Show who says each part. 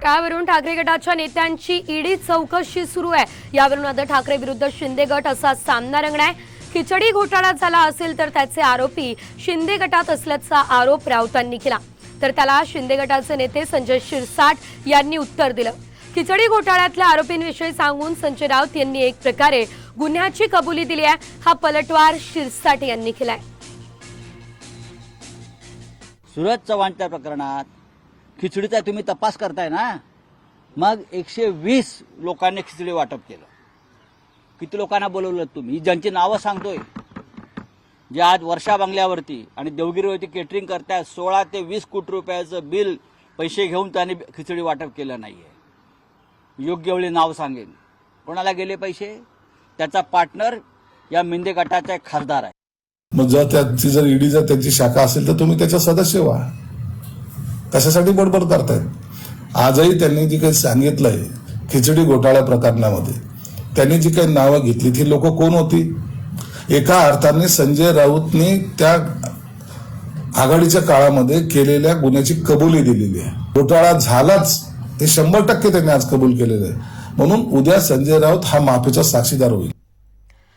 Speaker 1: घोटाळ्यावरून ठाकरे गटाच्या नेत्यांची ईडी चौकशी सुरू आहे. यावरून आता ठाकरे विरुद्ध शिंदे गट असा सामना रंगणार खिचडी घोटाळा झाला असेल तर त्याचे आरोपी शिंदे गटात असल्याचा आरोप राऊतांनी केला. तर त्याला शिंदे गटाचे नेते संजय शिरसाट यांनी उत्तर दिलं. खिचडी घोटाळ्यातल्या आरोपींविषयी सांगून संजय राऊत यांनी एक प्रकारे गुन्ह्याची कबुली दिली आहे. हा पलटवार शिरसाट यांनी केलाय.
Speaker 2: सुरज चव्हाणच्या प्रकरणात खिचडीचा तुम्ही तपास करताय ना मग एकशे वीस लोकांनी खिचडी वाटप केलं. किती लोकांना बोलवलं तुम्ही? ज्यांची नावं सांगतोय जे आज वर्षा बंगल्यावरती आणि देवगिरीवरती केटरिंग करतायत सोळा ते वीस कोटी रुपयाचं बिल पैसे घेऊन त्यांनी खिचडी वाटप केलं नाहीये. योग्य वेळी नाव सांगेन. कोणाला गेले पैसे? त्याचा पार्टनर या मिंदे गटाचा एक खासदार आहे.
Speaker 3: मग जर त्याची जर ईडी जर त्याची शाखा असेल तर तुम्ही त्याचा सदस्य व्हा. कशासाठी बडबड करतायत? आजही त्यांनी जी काही सांगितलंय खिचडी घोटाळा प्रकरणामध्ये त्यांनी जी काही नावं घेतली ती लोक कोण होती? एका अर्थाने संजय राऊतने त्या आघाडीच्या काळामध्ये केलेल्या गुन्ह्याची कबुली दिलेली आहे. घोटाळा झालाच. हे शंभर टक्के त्यांनी आज कबूल केलेलं आहे. म्हणून उद्या संजय राऊत हा माफीचा साक्षीदार होईल.